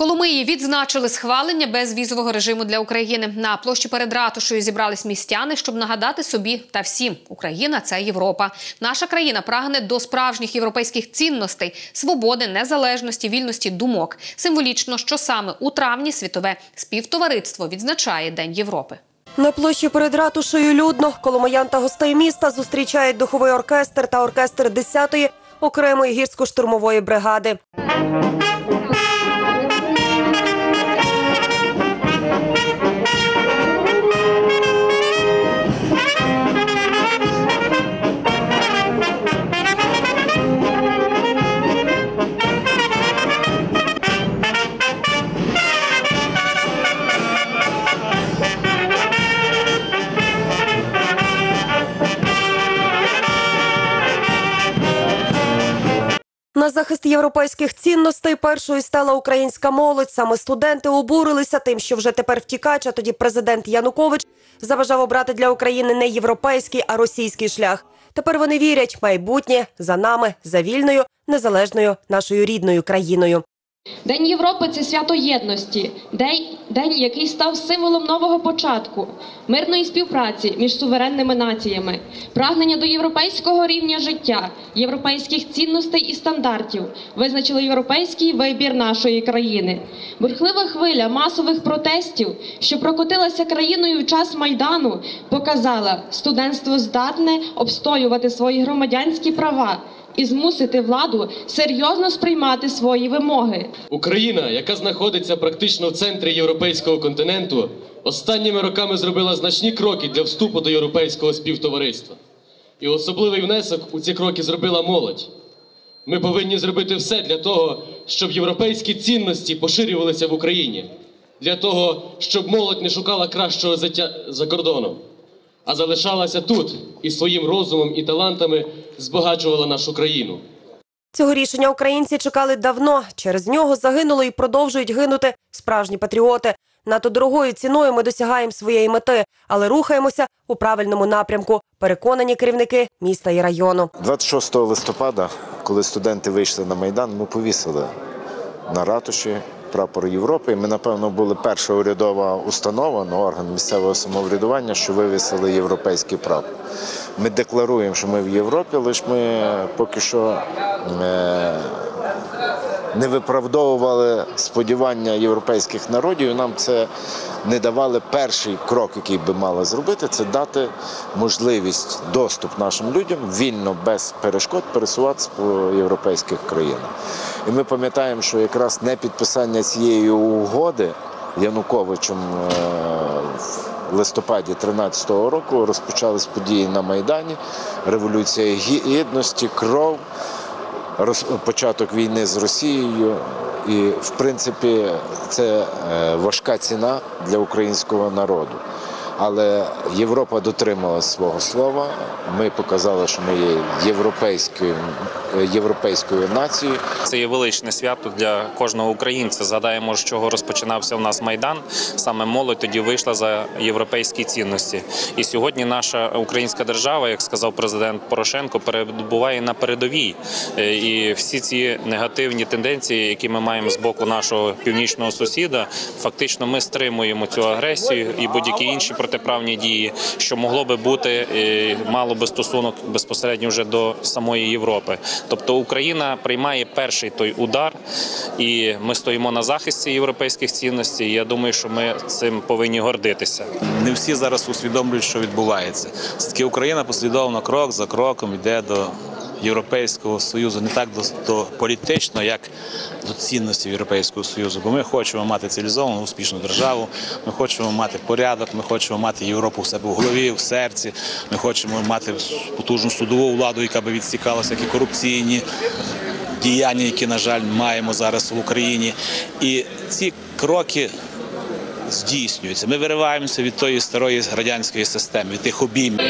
Коломиї відзначили схвалення безвізового режиму для України. На площі перед ратушею зібрались містяни, щоб нагадати собі та всім: Україна це Європа. Наша країна прагне до справжніх європейських цінностей, свободи, незалежності, вільності думок. Символічно, що саме у травні світове співтовариство відзначає День Європи. На площі перед ратушею людно коломиян та гостей міста зустрічають духовий оркестр та оркестр 10-ї окремої гірсько-штурмової бригади. На захист європейських цінностей першою стала українська молодь. Саме студенти обурилися тим, що вже тепер втікач, а тоді президент Янукович забажав обрати для України не європейський, а російський шлях. Тепер вони вірять, майбутнє за нами, за вільною, незалежною нашою рідною країною. День Європи це свято єдності, день, день, який став символом нового початку, мирної співпраці між суверенними націями, прагнення до європейського рівня життя, європейських цінностей і стандартів визначили європейський вибір нашої країни. Бурхлива хвиля масових протестів, що прокотилася країною в час майдану, показала, студентство здатне обстоювати свої громадянські права і змусити владу серйозно сприймати свої вимоги. Україна, яка знаходиться практично в центрі європейського континенту, останніми роками зробила значні кроки для вступу до європейського співтовариства. І особливий внесок у ці кроки зробила молодь. Ми повинні зробити все для того, щоб європейські цінності поширювалися в Україні, для того, щоб молодь не шукала кращого життя за кордоном, а залишалася тут і своїм розумом і талантами збагачувала нашу країну. Цього рішення українці чекали давно. Через нього загинули і продовжують гинути справжні патріоти. Надто дорогою ціною ми досягаємо своєї мети, але рухаємося у правильному напрямку. Переконані керівники міста і району. 26 листопада, коли студенти вийшли на Майдан, ми повісили на ратуші прапор Європи. Ми, напевно, були перша урядова установа, ну, орган місцевого самоврядування, що вивісили європейський прапор. Ми декларуємо, що ми в Європі, лише ми поки що е, не виправдовували сподівання європейських народів. Нам це не давали перший крок, який би мали зробити, це дати можливість доступ нашим людям вільно без перешкод пересуватися по європейських країнах. І ми пам'ятаємо, що якраз не підписання цієї угоди Януковичем е, в листопаді 2013 року розпочались події на Майдані, революція гідності, кров початок війни з Росією. І, в принципі, це е, важка ціна для українського народу. Але Європа дотрималась свого слова. Ми показали, що ми є європейською, е, європейською нацією. Це є величне свято для кожного українця. Згадаємо, з чого розпочинався у нас майдан. Саме молодь тоді вийшла за європейські цінності. І сьогодні наша українська держава, як сказав президент Порошенко, перебуває на передовій. Е, І всі ці негативні тенденції, які ми маємо з боку нашого північного сусіда, фактично ми стримуємо цю агресію і будь-які інші протиправні дії, що могло би бути, мало би стосунок безпосередньо вже до самої Європи. Тобто Україна приймає перший той удар, і ми стоїмо на захисті європейських цінностей. Я думаю, що ми цим повинні гордитися. Не всі зараз усвідомлюють, що відбувається. Все-таки Україна послідовно крок за кроком йде до Європейського Союзу, не так до, політично, як до цінності Європейського Союзу. Бо ми хочемо мати цивілізовану, успішну державу, ми хочемо мати порядок, ми хочемо мати Європу в себе в голові, в серці. Ми хочемо мати потужну судову владу, яка би відстікала всякі корупційні діяння, які, на жаль, маємо зараз в Україні. І ці кроки здійснюються. Ми вириваємося від тої старої радянської системи, від тих обіймів.